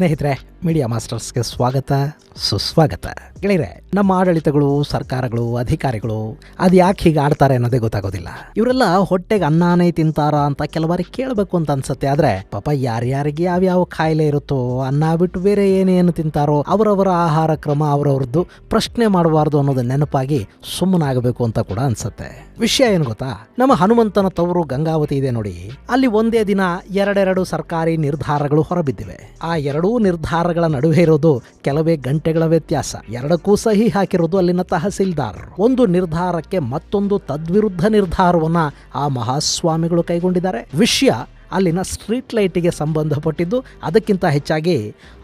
ಸ್ನೇಹಿತರೆ ಮೀಡಿಯಾ ಮಾಸ್ಟರ್ಸ್ಗೆ ಸ್ವಾಗತ, ಸುಸ್ವಾಗತ. ಗೆಳೆಯರೆ, ನಮ್ಮ ಆಡಳಿತಗಳು, ಸರ್ಕಾರಗಳು, ಅಧಿಕಾರಿಗಳು, ಅದು ಯಾಕೆ ಹೀಗೆ ಆಡ್ತಾರೆ ಅನ್ನೋದೇ ಗೊತ್ತಾಗೋದಿಲ್ಲ. ಇವರೆಲ್ಲ ಹೊಟ್ಟೆಗೆ ಅನ್ನಾನೇ ತಿಂತಾರ ಅಂತ ಕೆಲವಾರಿ ಕೇಳಬೇಕು ಅಂತ ಅನ್ಸುತ್ತೆ. ಆದ್ರೆ, ಪಾಪ ಯಾರ್ಯಾರಿಗೆ ಯಾವ್ಯಾವ ಕಾಯಿಲೆ ಇರುತ್ತೋ, ಅನ್ನ ಬಿಟ್ಟು ಬೇರೆ ಏನೇನು ತಿಂತಾರೋ, ಅವರವರ ಆಹಾರ ಕ್ರಮ, ಅವರವ್ರದ್ದು ಪ್ರಶ್ನೆ ಮಾಡಬಾರ್ದು ಅನ್ನೋದು ನೆನಪಾಗಿ ಸುಮ್ಮನಾಗಬೇಕು ಅಂತ ಕೂಡ ಅನ್ಸುತ್ತೆ. ವಿಷಯ ಏನು ಗೊತ್ತಾ? ನಮ್ಮ ಹನುಮಂತನ ತವರು ಗಂಗಾವತಿ ಇದೆ ನೋಡಿ. ಅಲ್ಲಿ ಒಂದೇ ದಿನ ಎರಡೆರಡು ಸರ್ಕಾರಿ ನಿರ್ಧಾರಗಳು ಹೊರಬಿದ್ದಿವೆ. ಆ ಎರಡೂ ನಿರ್ಧಾರಗಳ ನಡುವೆ ಇರೋದು ಕೆಲವೇ ಗಂಟೆಗಳ ವ್ಯತ್ಯಾಸ. ಎರಡಕ್ಕೂ ಸಹಿ ಹಾಕಿರೋದು ಅಲ್ಲಿನ ತಹಸೀಲ್ದಾರ್. ಒಂದು ನಿರ್ಧಾರಕ್ಕೆ ಮತ್ತೊಂದು ತದ್ವಿರುದ್ಧ ನಿರ್ಧಾರವನ್ನ ಆ ಮಹಾಸ್ವಾಮಿಗಳು ಕೈಗೊಂಡಿದ್ದಾರೆ. ವಿಷಯ ಅಲ್ಲಿನ ಸ್ಟ್ರೀಟ್ ಲೈಟಿಗೆ ಸಂಬಂಧಪಟ್ಟಿದ್ದು. ಅದಕ್ಕಿಂತ ಹೆಚ್ಚಾಗಿ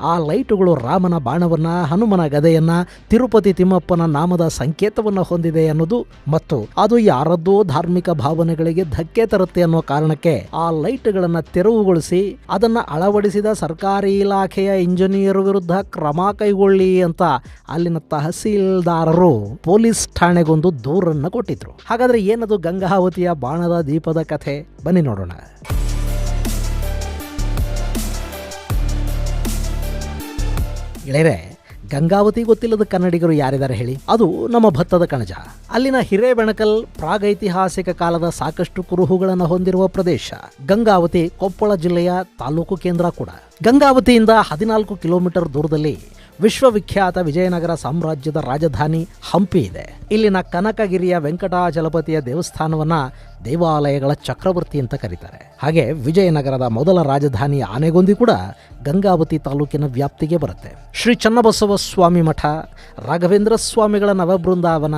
ಆ ಲೈಟುಗಳು ರಾಮನ ಬಾಣವನ್ನು, ಹನುಮನ ಗದೆಯನ್ನು, ತಿರುಪತಿ ತಿಮ್ಮಪ್ಪನ ನಾಮದ ಸಂಕೇತವನ್ನು ಹೊಂದಿದೆ ಅನ್ನೋದು ಮತ್ತು ಅದು ಯಾರದ್ದೋ ಧಾರ್ಮಿಕ ಭಾವನೆಗಳಿಗೆ ಧಕ್ಕೆ ತರುತ್ತೆ ಅನ್ನೋ ಕಾರಣಕ್ಕೆ ಆ ಲೈಟ್ಗಳನ್ನು ತೆರವುಗೊಳಿಸಿ ಅದನ್ನು ಅಳವಡಿಸಿದ ಸರ್ಕಾರಿ ಇಲಾಖೆಯ ಇಂಜಿನಿಯರ್ ವಿರುದ್ಧ ಕ್ರಮ ಕೈಗೊಳ್ಳಿ ಅಂತ ಅಲ್ಲಿನ ತಹಸೀಲ್ದಾರರು ಪೊಲೀಸ್ ಠಾಣೆಗೊಂದು ದೂರನ್ನು ಕೊಟ್ಟಿದ್ರು. ಹಾಗಾದ್ರೆ ಏನದು ಗಂಗಾವತಿಯ ಬಾಣದ ದೀಪದ ಕಥೆ? ಬನ್ನಿ ನೋಡೋಣ. ಗೆಳೆಯರೆ, ಗಂಗಾವತಿ ಗೊತ್ತಿಲ್ಲದ ಕನ್ನಡಿಗರು ಯಾರಿದ್ದಾರೆ ಹೇಳಿ? ಅದು ನಮ್ಮ ಭತ್ತದ ಕಣಜ. ಅಲ್ಲಿನ ಹಿರೇಬೆಣಕಲ್ ಪ್ರಾಗೈತಿಹಾಸಿಕ ಕಾಲದ ಸಾಕಷ್ಟು ಕುರುಹುಗಳನ್ನು ಹೊಂದಿರುವ ಪ್ರದೇಶ. ಗಂಗಾವತಿ ಕೊಪ್ಪಳ ಜಿಲ್ಲೆಯ ತಾಲೂಕು ಕೇಂದ್ರ ಕೂಡ. ಗಂಗಾವತಿಯಿಂದ ಹದಿನಾಲ್ಕು ಕಿಲೋಮೀಟರ್ ದೂರದಲ್ಲಿ ವಿಶ್ವವಿಖ್ಯಾತ ವಿಜಯನಗರ ಸಾಮ್ರಾಜ್ಯದ ರಾಜಧಾನಿ ಹಂಪಿ ಇದೆ. ಇಲ್ಲಿನ ಕನಕಗಿರಿಯ ವೆಂಕಟಾಚಲಪತಿಯ ದೇವಸ್ಥಾನವನ್ನ ದೇವಾಲಯಗಳ ಚಕ್ರವರ್ತಿ ಅಂತ ಕರೀತಾರೆ. ಹಾಗೆ ವಿಜಯನಗರದ ಮೊದಲ ರಾಜಧಾನಿ ಆನೆಗೊಂದಿ ಕೂಡ ಗಂಗಾವತಿ ತಾಲೂಕಿನ ವ್ಯಾಪ್ತಿಗೆ ಬರುತ್ತೆ. ಶ್ರೀ ಚನ್ನಬಸವ ಸ್ವಾಮಿ ಮಠ, ರಾಘವೇಂದ್ರ ಸ್ವಾಮಿಗಳ ನವಬೃಂದಾವನ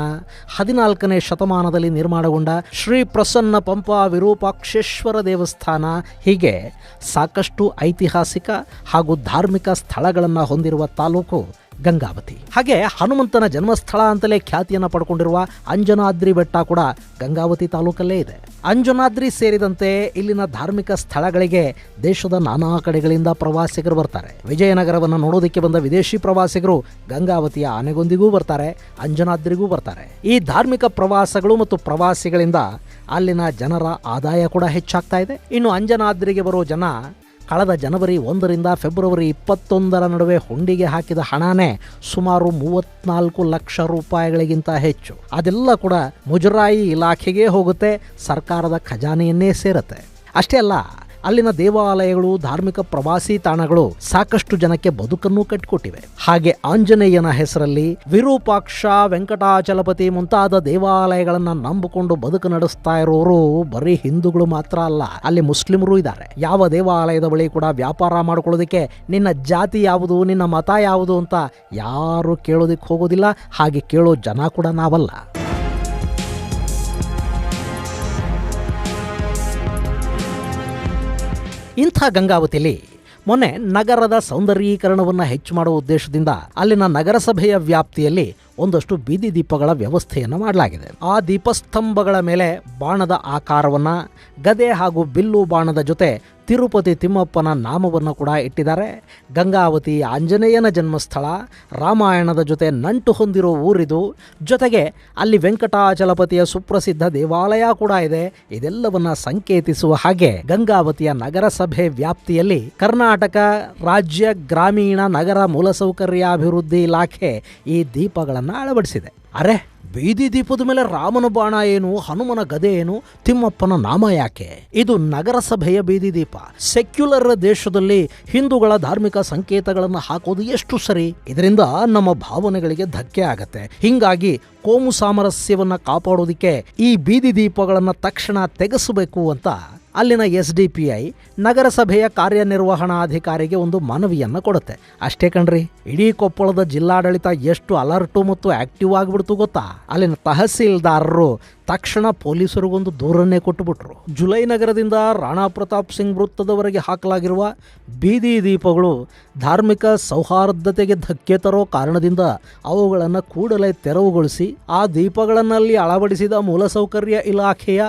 ಹದಿನಾಲ್ಕನೇ ಶತಮಾನದಲ್ಲಿ ನಿರ್ಮಾಣಗೊಂಡ ಶ್ರೀ ಪ್ರಸನ್ನ ಪಂಪ ವಿರೂಪಾಕ್ಷೇಶ್ವರ ದೇವಸ್ಥಾನ ಹೀಗೆ ಸಾಕಷ್ಟು ಐತಿಹಾಸಿಕ ಹಾಗೂ ಧಾರ್ಮಿಕ ಸ್ಥಳಗಳನ್ನು ಹೊಂದಿರುವ ತಾಲೂಕು ಗಂಗಾವತಿ. ಹಾಗೆ ಹನುಮಂತನ ಜನ್ಮಸ್ಥಳ ಅಂತಲೇ ಖ್ಯಾತಿಯನ್ನು ಪಡ್ಕೊಂಡಿರುವ ಅಂಜನಾದ್ರಿ ಬೆಟ್ಟ ಕೂಡ ಗಂಗಾವತಿ ತಾಲೂಕಲ್ಲೇ ಇದೆ. ಅಂಜನಾದ್ರಿ ಸೇರಿದಂತೆ ಇಲ್ಲಿನ ಧಾರ್ಮಿಕ ಸ್ಥಳಗಳಿಗೆ ದೇಶದ ನಾನಾ ಕಡೆಗಳಿಂದ ಪ್ರವಾಸಿಗರು ಬರ್ತಾರೆ. ವಿಜಯನಗರವನ್ನು ನೋಡೋದಕ್ಕೆ ಬಂದ ವಿದೇಶಿ ಪ್ರವಾಸಿಗರು ಗಂಗಾವತಿಯ ಆನೆಗೊಂದಿಗೂ ಬರ್ತಾರೆ, ಅಂಜನಾದ್ರಿಗೂ ಬರ್ತಾರೆ. ಈ ಧಾರ್ಮಿಕ ಪ್ರವಾಸಗಳು ಮತ್ತು ಪ್ರವಾಸಿಗಳಿಂದ ಅಲ್ಲಿನ ಜನರ ಆದಾಯ ಕೂಡ ಹೆಚ್ಚಾಗ್ತಾ ಇದೆ. ಇನ್ನು ಅಂಜನಾದ್ರಿಗೆ ಬರೋ ಜನ ಕಳೆದ ಜನವರಿ ಒಂದರಿಂದ ಫೆಬ್ರವರಿ ಇಪ್ಪತ್ತೊಂದರ ನಡುವೆ ಹುಂಡಿಗೆ ಹಾಕಿದ ಹಣನೇ ಸುಮಾರು ಮೂವತ್ನಾಲ್ಕು ಲಕ್ಷ ರೂಪಾಯಿಗಳಿಗಿಂತ ಹೆಚ್ಚು. ಅದೆಲ್ಲ ಕೂಡ ಮುಜರಾಯಿ ಇಲಾಖೆಗೆ ಹೋಗುತ್ತೆ, ಸರ್ಕಾರದ ಖಜಾನೆಯನ್ನೇ ಸೇರುತ್ತೆ. ಅಷ್ಟೇ ಅಲ್ಲ ಅಲ್ಲಿನ ದೇವಾಲಯಗಳು, ಧಾರ್ಮಿಕ ಪ್ರವಾಸಿ ತಾಣಗಳು ಸಾಕಷ್ಟು ಜನಕ್ಕೆ ಬದುಕನ್ನು ಕಟ್ಟಿಕೊಟ್ಟಿವೆ. ಹಾಗೆ ಆಂಜನೇಯನ ಹೆಸರಲ್ಲಿ ವಿರೂಪಾಕ್ಷ ವೆಂಕಟಾಚಲಪತಿ ಮುಂತಾದ ದೇವಾಲಯಗಳನ್ನ ನಂಬಿಕೊಂಡು ಬದುಕು ನಡೆಸ್ತಾ ಇರೋರು ಬರೀ ಹಿಂದೂಗಳು ಮಾತ್ರ ಅಲ್ಲ, ಅಲ್ಲಿ ಮುಸ್ಲಿಮರು ಇದ್ದಾರೆ. ಯಾವ ದೇವಾಲಯದ ಬಳಿ ಕೂಡ ವ್ಯಾಪಾರ ಮಾಡ್ಕೊಳ್ಳೋದಕ್ಕೆ ನಿನ್ನ ಜಾತಿ ಯಾವುದು, ನಿನ್ನ ಮತ ಯಾವುದು ಅಂತ ಯಾರು ಕೇಳೋದಿಕ್ಕೆ ಹೋಗೋದಿಲ್ಲ, ಹಾಗೆ ಕೇಳೋ ಜನ ಕೂಡ ನಾವಲ್ಲ. ಇಂಥ ಗಂಗಾವತಿಯಲ್ಲಿ ಮೊನ್ನೆ ನಗರದ ಸೌಂದರ್ಯೀಕರಣವನ್ನು ಹೆಚ್ಚು ಮಾಡುವ ಉದ್ದೇಶದಿಂದ ಅಲ್ಲಿನ ನಗರಸಭೆಯ ವ್ಯಾಪ್ತಿಯಲ್ಲಿ ಒಂದಷ್ಟು ಬೀದಿ ದೀಪಗಳ ವ್ಯವಸ್ಥೆಯನ್ನು ಮಾಡಲಾಗಿದೆ. ಆ ದೀಪಸ್ತಂಭಗಳ ಮೇಲೆ ಬಾಣದ ಆಕಾರವನ್ನ, ಗದೆ ಹಾಗೂ ಬಿಲ್ಲು ಬಾಣದ ಜೊತೆ ತಿರುಪತಿ ತಿಮ್ಮಪ್ಪನ ನಾಮವನ್ನು ಕೂಡ ಇಟ್ಟಿದ್ದಾರೆ. ಗಂಗಾವತಿ ಆಂಜನೇಯನ ಜನ್ಮಸ್ಥಳ, ರಾಮಾಯಣದ ಜೊತೆ ನಂಟು ಹೊಂದಿರೋ ಊರಿದು, ಜೊತೆಗೆ ಅಲ್ಲಿ ವೆಂಕಟಾಚಲಪತಿಯ ಸುಪ್ರಸಿದ್ಧ ದೇವಾಲಯ ಕೂಡ ಇದೆ. ಇದೆಲ್ಲವನ್ನ ಸಂಕೇತಿಸುವ ಹಾಗೆ ಗಂಗಾವತಿಯ ನಗರಸಭೆ ವ್ಯಾಪ್ತಿಯಲ್ಲಿ ಕರ್ನಾಟಕ ರಾಜ್ಯ ಗ್ರಾಮೀಣ ನಗರ ಮೂಲಸೌಕರ್ಯಾಭಿವೃದ್ಧಿ ಇಲಾಖೆ ಈ ದೀಪಗಳನ್ನು ಅಳವಡಿಸಿದೆ ಅರೆ, ಬೀದಿ ದೀಪದ ಮೇಲೆ ರಾಮನ ಬಾಣ ಏನು, ಹನುಮನ ಗದೆ ಏನು, ತಿಮ್ಮಪ್ಪನ ನಾಮ ಯಾಕೆ? ಇದು ನಗರಸಭೆಯ ಬೀದಿ ದೀಪ. ಸೆಕ್ಯುಲರ್ ದೇಶದಲ್ಲಿ ಹಿಂದೂಗಳ ಧಾರ್ಮಿಕ ಸಂಕೇತಗಳನ್ನು ಹಾಕೋದು ಎಷ್ಟು ಸರಿ? ಇದರಿಂದ ನಮ್ಮ ಭಾವನೆಗಳಿಗೆ ಧಕ್ಕೆ ಆಗತ್ತೆ. ಹಿಂಗಾಗಿ ಕೋಮು ಸಾಮರಸ್ಯವನ್ನು ಕಾಪಾಡೋದಿಕ್ಕೆ ಈ ಬೀದಿ ದೀಪಗಳನ್ನು ತಕ್ಷಣ ತೆಗೆಸಬೇಕು ಅಂತ ಅಲ್ಲಿನ ಎಸ್ ಡಿ ಪಿ ಐ ನಗರಸಭೆಯ ಕಾರ್ಯನಿರ್ವಹಣಾಧಿಕಾರಿಗೆ ಒಂದು ಮನವಿಯನ್ನು ಕೊಡುತ್ತೆ. ಅಷ್ಟೇ ಕಣ್ರಿ, ಇಡೀ ಕೊಪ್ಪಳದ ಜಿಲ್ಲಾಡಳಿತ ಎಷ್ಟು ಅಲರ್ಟು ಮತ್ತು ಆಕ್ಟಿವ್ ಆಗಿಬಿಡ್ತು ಗೊತ್ತಾ? ಅಲ್ಲಿನ ತಹಸೀಲ್ದಾರರು ತಕ್ಷಣ ಪೊಲೀಸರಿಗೊಂದು ದೂರನ್ನೇ ಕೊಟ್ಟುಬಿಟ್ರು. ಜುಲೈ ನಗರದಿಂದ ರಾಣಾ ಪ್ರತಾಪ್ ಸಿಂಗ್ ವೃತ್ತದವರೆಗೆ ಹಾಕಲಾಗಿರುವ ಬೀದಿ ದೀಪಗಳು ಧಾರ್ಮಿಕ ಸೌಹಾರ್ದತೆಗೆ ಧಕ್ಕೆ ತರೋ ಕಾರಣದಿಂದ ಅವುಗಳನ್ನು ಕೂಡಲೇ ತೆರವುಗೊಳಿಸಿ, ಆ ದೀಪಗಳನ್ನಲ್ಲಿ ಅಳವಡಿಸಿದ ಮೂಲಸೌಕರ್ಯ ಇಲಾಖೆಯ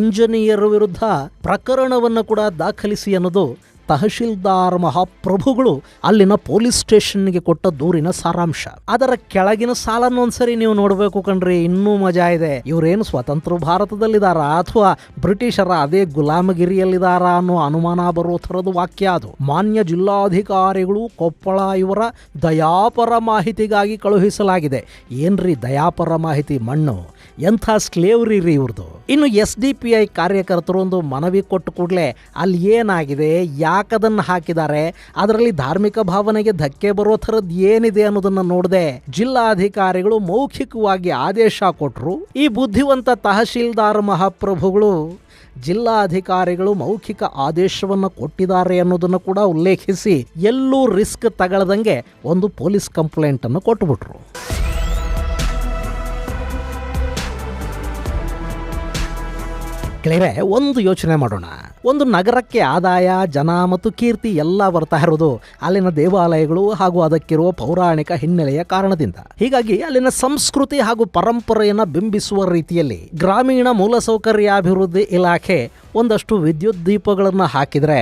ಇಂಜಿನಿಯರ್ ವಿರುದ್ಧ ಪ್ರಕರಣವನ್ನು ಕೂಡ ದಾಖಲಿಸಿ ಅನ್ನೋದು ತಹಶೀಲ್ದಾರ್ ಮಹಾಪ್ರಭುಗಳು ಅಲ್ಲಿನ ಪೊಲೀಸ್ ಸ್ಟೇಷನ್ಗೆ ಕೊಟ್ಟ ದೂರಿನ ಸಾರಾಂಶ. ಅದರ ಕೆಳಗಿನ ಸಾಲನ್ನು ಒಂದ್ಸರಿ ನೀವು ನೋಡಬೇಕು ಕಣ್ರಿ, ಇನ್ನೂ ಮಜಾ ಇದೆ. ಇವರೇನು ಸ್ವತಂತ್ರ ಭಾರತದಲ್ಲಿದಾರ ಅಥವಾ ಬ್ರಿಟಿಷರ ಅದೇ ಗುಲಾಮಗಿರಿಯಲ್ಲಿದಾರ ಅನ್ನೋ ಅನುಮಾನ ಬರೋ ಥರದ ವಾಕ್ಯ ಅದು. ಮಾನ್ಯ ಜಿಲ್ಲಾಧಿಕಾರಿಗಳು ಕೊಪ್ಪಳ ಇವರ ದಯಾಪರ ಮಾಹಿತಿಗಾಗಿ ಕಳುಹಿಸಲಾಗಿದೆ. ಏನ್ರಿ ದಯಾಪರ ಮಾಹಿತಿ ಮಣ್ಣು? ಎಂಥ ಸ್ಲೇವ್ರಿ ರೀ ಇವ್ರದ್ದು ಇನ್ನು ಎಸ್ ಡಿ ಪಿ ಐ ಕಾರ್ಯಕರ್ತರು ಒಂದು ಮನವಿ ಕೊಟ್ಟು ಕೂಡಲೇ ಅಲ್ಲಿ ಏನಾಗಿದೆ ಯಾಕದನ್ನು ಹಾಕಿದ್ದಾರೆ, ಅದರಲ್ಲಿ ಧಾರ್ಮಿಕ ಭಾವನೆಗೆ ಧಕ್ಕೆ ಬರೋ ಥರದ್ದು ಏನಿದೆ ಅನ್ನೋದನ್ನು ನೋಡದೆ ಜಿಲ್ಲಾಧಿಕಾರಿಗಳು ಮೌಖಿಕವಾಗಿ ಆದೇಶ ಕೊಟ್ಟರು ಈ ಬುದ್ಧಿವಂತ ತಹಶೀಲ್ದಾರ್ ಮಹಾಪ್ರಭುಗಳು ಜಿಲ್ಲಾಧಿಕಾರಿಗಳು ಮೌಖಿಕ ಆದೇಶವನ್ನು ಕೊಟ್ಟಿದ್ದಾರೆ ಅನ್ನೋದನ್ನು ಕೂಡ ಉಲ್ಲೇಖಿಸಿ ಎಲ್ಲೂ ರಿಸ್ಕ್ ತಗೊಳ್ದಂಗೆ ಒಂದು ಪೊಲೀಸ್ ಕಂಪ್ಲೇಂಟ್ ಅನ್ನು ಕೊಟ್ಟುಬಿಟ್ರು ಒಂದು ಯೋಚನೆ ಮಾಡೋಣ. ಒಂದು ನಗರಕ್ಕೆ ಆದಾಯ, ಜನ ಮತ್ತು ಕೀರ್ತಿ ಎಲ್ಲ ಬರ್ತಾ ಇರೋದು ಅಲ್ಲಿನ ದೇವಾಲಯಗಳು ಹಾಗೂ ಅದಕ್ಕಿರುವ ಪೌರಾಣಿಕ ಹಿನ್ನೆಲೆಯ ಕಾರಣದಿಂದ. ಹೀಗಾಗಿ ಅಲ್ಲಿನ ಸಂಸ್ಕೃತಿ ಹಾಗೂ ಪರಂಪರೆಯನ್ನು ಬಿಂಬಿಸುವ ರೀತಿಯಲ್ಲಿ ಗ್ರಾಮೀಣ ಮೂಲಸೌಕರ್ಯಾಭಿವೃದ್ಧಿ ಇಲಾಖೆ ಒಂದಷ್ಟು ವಿದ್ಯುತ್ ದೀಪಗಳನ್ನು ಹಾಕಿದ್ರೆ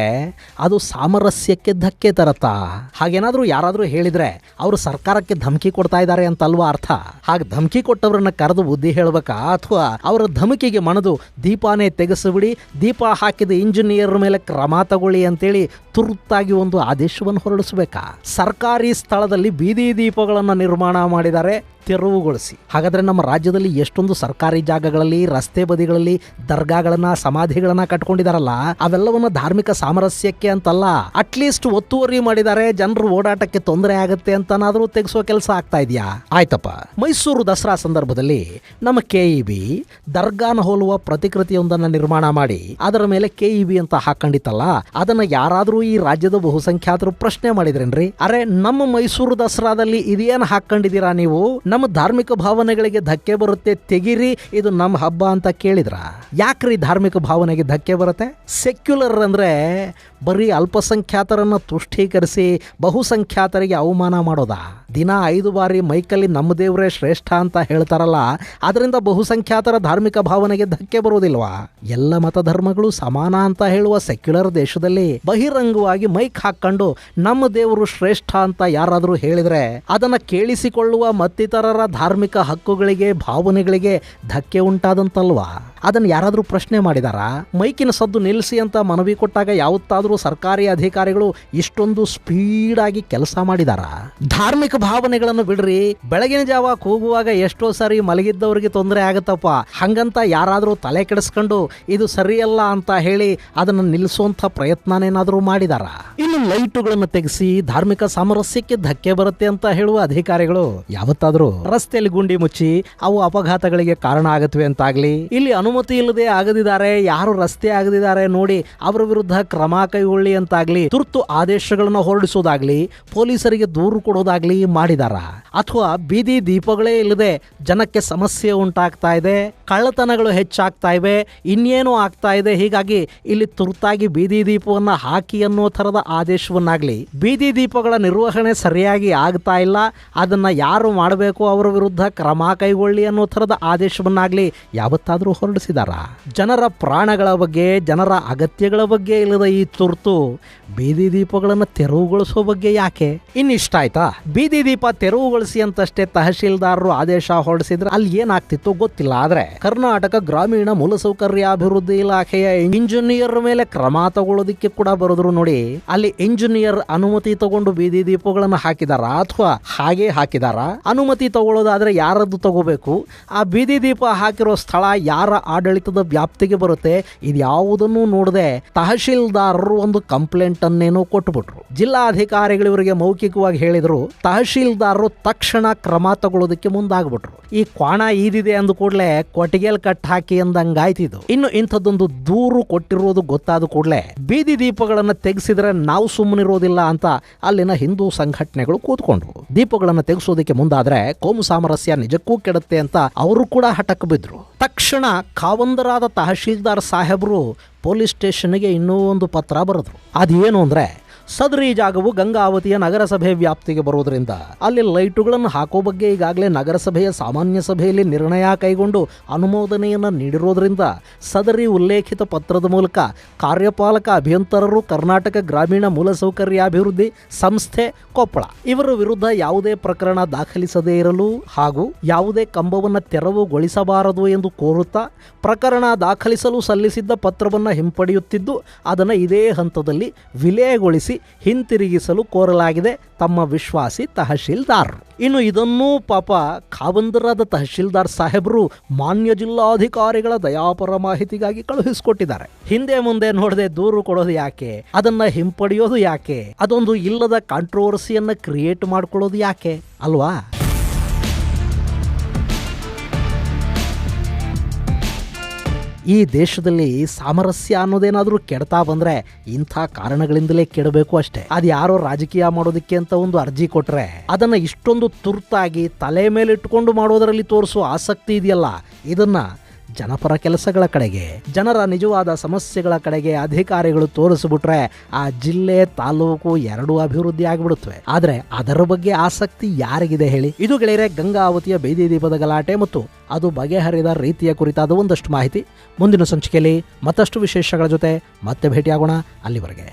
ಅದು ಸಾಮರಸ್ಯಕ್ಕೆ ಧಕ್ಕೆ ತರತ್ತಾ? ಹಾಗೇನಾದರೂ ಯಾರಾದರೂ ಹೇಳಿದ್ರೆ ಅವರು ಸರ್ಕಾರಕ್ಕೆ ಧಮಕಿ ಕೊಡ್ತಾ ಇದ್ದಾರೆ ಅಂತಲ್ವಾ ಅರ್ಥ? ಹಾಗೆ ಧಮಕಿ ಕೊಟ್ಟವ್ರನ್ನ ಕರೆದು ಬುದ್ಧಿ ಹೇಳಬೇಕಾ? ಅಥವಾ ಅವರ ಧಮಕಿಗೆ ಮಣದು ದೀಪಾನೇ ತೆಗೆಸಿಬಿಡಿ, ದೀಪ ಹಾಕಿದ ಇಂಜಿನಿಯರ್ ಮೇಲೆ ಕ್ರಮ ತಗೊಳ್ಳಿ ಅಂತೇಳಿ ತುರ್ತಾಗಿ ಒಂದು ಆದೇಶವನ್ನು ಹೊರಡಿಸಬೇಕಾ? ಸರ್ಕಾರಿ ಸ್ಥಳದಲ್ಲಿ ಬೀದಿ ದೀಪಗಳನ್ನು ನಿರ್ಮಾಣ ಮಾಡಿದ್ದಾರೆ ತೆರವುಗೊಳಿಸಿ. ಹಾಗಾದ್ರೆ ನಮ್ಮ ರಾಜ್ಯದಲ್ಲಿ ಎಷ್ಟೊಂದು ಸರ್ಕಾರಿ ಜಾಗಗಳಲ್ಲಿ, ರಸ್ತೆ ಬದಿಗಳಲ್ಲಿ ದರ್ಗಾಗಳನ್ನ, ಸಮಾಧಿಗಳನ್ನ ಕಟ್ಕೊಂಡಿದಾರಲ್ಲ, ಅವೆಲ್ಲವನ್ನ ಧಾರ್ಮಿಕ ಸಾಮರಸ್ಯಕ್ಕೆ ಅಂತಲ್ಲ? ಅಟ್ಲೀಸ್ಟ್ ಒತ್ತುವರಿ ಮಾಡಿದ್ದಾರೆ ಜನರು ಓಡಾಟಕ್ಕೆ ತೊಂದರೆ ಆಗುತ್ತೆ ಅಂತನಾದರೂ ತೆಗೆಸೋ ಕೆಲಸ ಆಗ್ತಾ ಇದೆಯಾ? ಆಯ್ತಪ್ಪ. ಮೈಸೂರು ದಸರಾ ಸಂದರ್ಭದಲ್ಲಿ ನಮ್ಮ ಕೆ ಇ ಬಿ ದರ್ಗಾನ ಹೋಲುವ ಪ್ರತಿಕೃತಿಯೊಂದನ್ನು ನಿರ್ಮಾಣ ಮಾಡಿ, ಅದರ ಮೇಲೆ ಕೆ ಇ ಬಿ ಅಂತ ಹಾಕೊಂಡಿತ್ತಲ್ಲ, ಅದನ್ನ ಯಾರಾದ್ರೂ ಈ ರಾಜ್ಯದ ಬಹುಸಂಖ್ಯಾತರು ಪ್ರಶ್ನೆ ಮಾಡಿದ್ರೇನ್ರಿ? ಅರೆ, ನಮ್ಮ ಮೈಸೂರು ದಸರಾದಲ್ಲಿ ಇದೇನು ಹಾಕೊಂಡಿದ್ದೀರಾ ನೀವು? ನಮ್ಮ ಧಾರ್ಮಿಕ ಭಾವನೆಗಳಿಗೆ ಧಕ್ಕೆ ಬರುತ್ತೆ, ತೆಗಿರಿ, ಇದು ನಮ್ಮ ಹಬ್ಬ ಅಂತ ಕೇಳಿದ್ರ? ಯಾಕ್ರಿ ಧಾರ್ಮಿಕ ಭಾವನೆಗೆ ಧಕ್ಕೆ ಬರುತ್ತೆ? ಸೆಕ್ಯುಲರ್ ಅಂದ್ರೆ ಬರೀ ಅಲ್ಪಸಂಖ್ಯಾತರನ್ನ ತುಷ್ಟೀಕರಿಸಿ ಬಹುಸಂಖ್ಯಾತರಿಗೆ ಅವಮಾನ ಮಾಡೋದಾ? ದಿನ ಐದು ಬಾರಿ ಮೈಕಲ್ಲಿ ನಮ್ಮ ದೇವರೇ ಶ್ರೇಷ್ಠ ಅಂತ ಹೇಳ್ತಾರಲ್ಲ ಅದರಿಂದ ಬಹುಸಂಖ್ಯಾತರ ಧಾರ್ಮಿಕ ಭಾವನೆಗೆ ಧಕ್ಕೆ ಬರುವುದಿಲ್ವಾ? ಎಲ್ಲ ಮತಧರ್ಮಗಳು ಸಮಾನ ಅಂತ ಹೇಳುವ ಸೆಕ್ಯುಲರ್ ದೇಶದಲ್ಲಿ ಬಹಿರಂಗವಾಗಿ ಮೈಕ್ ಹಾಕೊಂಡು ನಮ್ಮ ದೇವರು ಶ್ರೇಷ್ಠ ಅಂತ ಯಾರಾದರೂ ಹೇಳಿದ್ರೆ ಅದನ್ನ ಕೇಳಿಸಿಕೊಳ್ಳುವ ಮತ್ತಿತರರ ಧಾರ್ಮಿಕ ಹಕ್ಕುಗಳಿಗೆ, ಭಾವನೆಗಳಿಗೆ ಧಕ್ಕೆ ಉಂಟಾದಂತಲ್ವಾ? ಅದನ್ನ ಯಾರಾದರೂ ಪ್ರಶ್ನೆ ಮಾಡಿದಾರಾ? ಮೈಕಿನ ಸದ್ದು ನಿಲ್ಲಿಸಿ ಅಂತ ಮನವಿ ಕೊಟ್ಟಾಗ ಯಾವತ್ತಾದರೂ ಸರ್ಕಾರಿ ಅಧಿಕಾರಿಗಳು ಇಷ್ಟೊಂದು ಸ್ಪೀಡ್ ಆಗಿ ಕೆಲಸ ಮಾಡಿದಾರ. ಧಾರ್ಮಿಕ ಭಾವನೆಗಳನ್ನು ಬಿಡ್ರಿ. ಬೆಳಗಿನ ಜಾವ ಕೂಗುವಾಗ ಎಷ್ಟೋ ಸಾರಿ ಮಲಗಿದ್ದವರಿಗೆ ತೊಂದರೆ ಆಗತ್ತಪ್ಪ. ಹಂಗಂತ ಯಾರಾದರೂ ತಲೆ ಕೆಡಿಸ್ಕೊಂಡು ಇದು ಸರಿಯಲ್ಲ ಅಂತ ಹೇಳಿ ಅದನ್ನು ನಿಲ್ಲಿಸುವಂತ ಪ್ರಯತ್ನನೇನಾದರೂ ಮಾಡಿದಾರ? ಇನ್ನು ಲೈಟುಗಳನ್ನು ತೆಗೆಸಿ ಧಾರ್ಮಿಕ ಸಾಮರಸ್ಯಕ್ಕೆ ಧಕ್ಕೆ ಬರುತ್ತೆ ಅಂತ ಹೇಳುವ ಅಧಿಕಾರಿಗಳು ಯಾವತ್ತಾದರೂ? ರಸ್ತೆಯಲ್ಲಿ ಗುಂಡಿ ಮುಚ್ಚಿ ಅವು ಅಪಘಾತಗಳಿಗೆ ಕಾರಣ ಆಗುತ್ತವೆ ಅಂತಾಗ್ಲಿ. ಇಲ್ಲಿ ಅನುಮತಿ ಇಲ್ಲದೆ ಆಗದಿದ್ದಾರೆ, ಯಾರು ರಸ್ತೆ ಆಗದಿದ್ದಾರೆ ನೋಡಿ ಅವರ ವಿರುದ್ಧ ಕ್ರಮ ಕೈಗೊಳ್ಳಿ ಅಂತಾಗ್ಲಿ, ತುರ್ತು ಆದೇಶಗಳನ್ನು ಹೊರಡಿಸೋದಾಗ್ಲಿ, ಪೊಲೀಸರಿಗೆ ದೂರು ಕೊಡೋದಾಗ್ಲಿ ಮಾಡಿದಾರ. ಅಥವಾ ಬೀದಿ ದೀಪಗಳೇ ಇಲ್ಲದೆ ಜನಕ್ಕೆ ಸಮಸ್ಯೆ ಉಂಟಾಗ್ತಾ ಇದೆ, ಕಳ್ಳತನಗಳು ಹೆಚ್ಚಾಗ್ತಾ ಇವೆ, ಇನ್ನೇನು ಆಗ್ತಾ ಇದೆ, ಹೀಗಾಗಿ ಇಲ್ಲಿ ತುರ್ತಾಗಿ ಬೀದಿ ದೀಪವನ್ನ ಹಾಕಿ ಅನ್ನೋ ತರದ ಆದೇಶವನ್ನಾಗ್ಲಿ, ಬೀದಿ ದೀಪಗಳ ನಿರ್ವಹಣೆ ಸರಿಯಾಗಿ ಆಗ್ತಾ ಇಲ್ಲ, ಅದನ್ನ ಯಾರು ಮಾಡಬೇಕು ಅವರ ವಿರುದ್ಧ ಕ್ರಮ ಕೈಗೊಳ್ಳಿ ಅನ್ನೋ ಥರದ ಆದೇಶವನ್ನಾಗ್ಲಿ ಯಾವತ್ತಾದರೂ ಹೊರಡಿಸಿದಾರ. ಜನರ ಪ್ರಾಣಗಳ ಬಗ್ಗೆ, ಜನರ ಅಗತ್ಯಗಳ ಬಗ್ಗೆ ಇಲ್ಲದ ಈ ತುರ್ತು ಬೀದಿ ದೀಪಗಳನ್ನು ತೆರವುಗೊಳಿಸೋ ಬಗ್ಗೆ ಯಾಕೆ? ಇನ್ನಿಷ್ಟ ಆಯ್ತಾ? ಬೀದಿ ದೀಪ ತೆರವುಗೊಳಿಸಿ ಅಂತಷ್ಟೇ ತಹಶೀಲ್ದಾರರು ಆದೇಶ ಹೊರಡಿಸಿದ್ರೆ ಅಲ್ಲಿ ಏನಾಗ್ತಿತ್ತು ಗೊತ್ತಿಲ್ಲ. ಆದ್ರೆ ಕರ್ನಾಟಕ ಗ್ರಾಮೀಣ ಮೂಲಸೌಕರ್ಯ ಅಭಿವೃದ್ಧಿ ಇಲಾಖೆಯ ಇಂಜಿನಿಯರ್ ಮೇಲೆ ಕ್ರಮ ತಗೊಳ್ಳೋದಿಕ್ಕೆ ಕೂಡ ಬರೋದ್ರು ನೋಡಿ, ಅಲ್ಲಿ ಇಂಜಿನಿಯರ್ ಅನುಮತಿ ತಗೊಂಡು ಬೀದಿ ದೀಪಗಳನ್ನು ಹಾಕಿದಾರ ಅಥವಾ ಹಾಗೆ ಹಾಕಿದಾರ? ಅನುಮತಿ ತಗೊಳ್ಳೋದಾದ್ರೆ ಯಾರದ್ದು ತಗೋಬೇಕು? ಆ ಬೀದಿ ದೀಪ ಹಾಕಿರೋ ಸ್ಥಳ ಯಾರ ಆಡಳಿತದ ವ್ಯಾಪ್ತಿಗೆ ಬರುತ್ತೆ? ಇದ್ಯಾವುದನ್ನು ನೋಡದೆ ತಹಶೀಲ್ದಾರರು ಒಂದು ಕಂಪ್ಲೇಂಟ್ ಅನ್ನೇನೋ ಕೊಟ್ಬಿಟ್ರು. ಜಿಲ್ಲಾಧಿಕಾರಿಗಳು ಇವರಿಗೆ ಮೌಖಿಕವಾಗಿ ಹೇಳಿದ್ರು, ತಹಶೀಲ್ದಾರರು ತಕ್ಷಣ ಕ್ರಮ ತಗೊಳ್ಳೋದಕ್ಕೆ ಮುಂದಾಗ್ಬಿಟ್ರು. ಈ ಕ್ವಾಣ ಈದಿದೆ ಅಂದ ಕೂಡಲೇ ಕೊಟ್ಟಿಗೆಲ್ ಕಟ್ ಹಾಕಿ ಅಂದಂಗಾಯ್ತಿದ್ದು ಇನ್ನು ಇಂಥದ್ದೊಂದು ದೂರು ಕೊಟ್ಟಿರೋದು ಗೊತ್ತಾದ ಕೂಡಲೇ ಬೀದಿ ದೀಪಗಳನ್ನ ತೆಗೆಸಿದ್ರೆ ನಾವು ಸುಮ್ಮನಿರೋದಿಲ್ಲ ಅಂತ ಅಲ್ಲಿನ ಹಿಂದೂ ಸಂಘಟನೆಗಳು ಕೂತ್ಕೊಂಡ್ರು. ದೀಪಗಳನ್ನ ತೆಗೆಸೋದಕ್ಕೆ ಮುಂದಾದ್ರೆ ಕೋಮು ಸಾಮರಸ್ಯ ನಿಜಕ್ಕೂ ಕೆಡುತ್ತೆ ಅಂತ ಅವರು ಕೂಡ ಹಠಕ್ಕೆ ಬಿದ್ರು. ತಕ್ಷಣ ಕಾವಂದರಾದ ತಹಶೀಲ್ದಾರ್ ಸಾಹೇಬರು ಪೊಲೀಸ್ ಸ್ಟೇಷನ್ಗೆ ಇನ್ನೂ ಒಂದು ಪತ್ರ ಬರೆದ್ರು. ಅದೇನು ಅಂದ್ರೆ ಸದರಿ ಜಾಗವು ಗಂಗಾವತಿಯ ನಗರಸಭೆ ವ್ಯಾಪ್ತಿಗೆ ಬರುವುದರಿಂದ ಅಲ್ಲಿ ಲೈಟುಗಳನ್ನು ಹಾಕೋ ಬಗ್ಗೆ ಈಗಾಗಲೇ ನಗರಸಭೆಯ ಸಾಮಾನ್ಯ ಸಭೆಯಲ್ಲಿ ನಿರ್ಣಯ ಕೈಗೊಂಡು ಅನುಮೋದನೆಯನ್ನು ನೀಡಿರೋದ್ರಿಂದ ಸದರಿ ಉಲ್ಲೇಖಿತ ಪತ್ರದ ಮೂಲಕ ಕಾರ್ಯಪಾಲಕ ಅಭಿಯಂತರರು ಕರ್ನಾಟಕ ಗ್ರಾಮೀಣ ಮೂಲಸೌಕರ್ಯಾಭಿವೃದ್ಧಿ ಸಂಸ್ಥೆ ಕೊಪ್ಪಳ. ಇವರ ವಿರುದ್ಧ ಯಾವುದೇ ಪ್ರಕರಣ ದಾಖಲಿಸದೇ ಇರಲು ಹಾಗೂ ಯಾವುದೇ ಕಂಬವನ್ನು ತೆರವುಗೊಳಿಸಬಾರದು ಎಂದು ಕೋರುತ್ತಾ ಪ್ರಕರಣ ದಾಖಲಿಸಲು ಸಲ್ಲಿಸಿದ್ದ ಪತ್ರವನ್ನು ಹಿಂಪಡೆಯುತ್ತಿದ್ದು, ಅದನ್ನು ಇದೇ ಹಂತದಲ್ಲಿ ವಿಲೇಗೊಳಿಸಿ ಹಿಂತಿರುಗಿಸಲು ಕೋರಲಾಗಿದೆ ತಮ್ಮ ವಿಶ್ವಾಸಿ ತಹಶೀಲ್ದಾರ್. ಇನ್ನು ಇದನ್ನೂ ಪಾಪ ಖಾವಂದರಾದ ತಹಶೀಲ್ದಾರ್ ಸಾಹೇಬರು ಮಾನ್ಯ ಜಿಲ್ಲಾಧಿಕಾರಿಗಳ ದಯಾಪರ ಮಾಹಿತಿಗಾಗಿ ಕಳುಹಿಸಿಕೊಟ್ಟಿದ್ದಾರೆ. ಹಿಂದೆ ಮುಂದೆ ನೋಡದೆ ದೂರು ಕೊಡೋದು ಯಾಕೆ? ಅದನ್ನ ಹಿಂಪಡೆಯೋದು ಯಾಕೆ? ಅದೊಂದು ಇಲ್ಲದ ಕಾಂಟ್ರವರ್ಸಿಯನ್ನ ಕ್ರಿಯೇಟ್ ಮಾಡ್ಕೊಳ್ಳೋದು ಯಾಕೆ? ಅಲ್ವಾ? ಈ ದೇಶದಲ್ಲಿ ಸಾಮರಸ್ಯ ಅನ್ನೋದೇನಾದರೂ ಕೆಡ್ತಾ ಬಂದ್ರೆ ಇಂಥ ಕಾರಣಗಳಿಂದಲೇ ಕೆಡಬೇಕು ಅಷ್ಟೇ. ಅದು ಯಾರೋ ರಾಜಕೀಯ ಮಾಡೋದಕ್ಕೆ ಅಂತ ಒಂದು ಅರ್ಜಿ ಕೊಟ್ರೆ ಅದನ್ನ ಇಷ್ಟೊಂದು ತುರ್ತಾಗಿ ತಲೆ ಮೇಲೆ ಇಟ್ಕೊಂಡು ಮಾಡೋದರಲ್ಲಿ ತೋರಿಸುವ ಆಸಕ್ತಿ ಇದೆಯಲ್ಲ? ಇದನ್ನ ಜನಪರ ಕೆಲಸಗಳ ಕಡೆಗೆ, ಜನರ ನಿಜವಾದ ಸಮಸ್ಯೆಗಳ ಕಡೆಗೆ ಅಧಿಕಾರಿಗಳು ತೋರಿಸ್ಬಿಟ್ರೆ ಆ ಜಿಲ್ಲೆ ತಾಲೂಕು ಎರಡೂ ಅಭಿವೃದ್ಧಿ ಆಗಿಬಿಡುತ್ತವೆ. ಆದ್ರೆ ಅದರ ಬಗ್ಗೆ ಆಸಕ್ತಿ ಯಾರಿಗಿದೆ ಹೇಳಿ? ಇದು ಗೆಳೆಯರೆ ಗಂಗಾವತಿಯ ಬೈದಿ ದೀಪದ ಗಲಾಟೆ ಮತ್ತು ಅದು ಬಗೆಹರಿದ ರೀತಿಯ ಕುರಿತಾದ ಒಂದಷ್ಟು ಮಾಹಿತಿ. ಮುಂದಿನ ಸಂಚಿಕೆಯಲ್ಲಿ ಮತ್ತಷ್ಟು ವಿಶೇಷಗಳ ಜೊತೆ ಮತ್ತೆ ಭೇಟಿಯಾಗೋಣ ಅಲ್ಲಿವರೆಗೆ.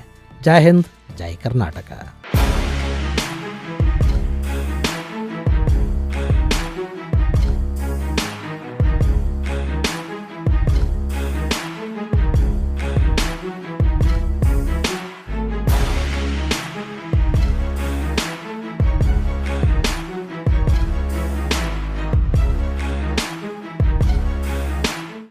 ಜೈ ಹಿಂದ್, ಜೈ ಕರ್ನಾಟಕ.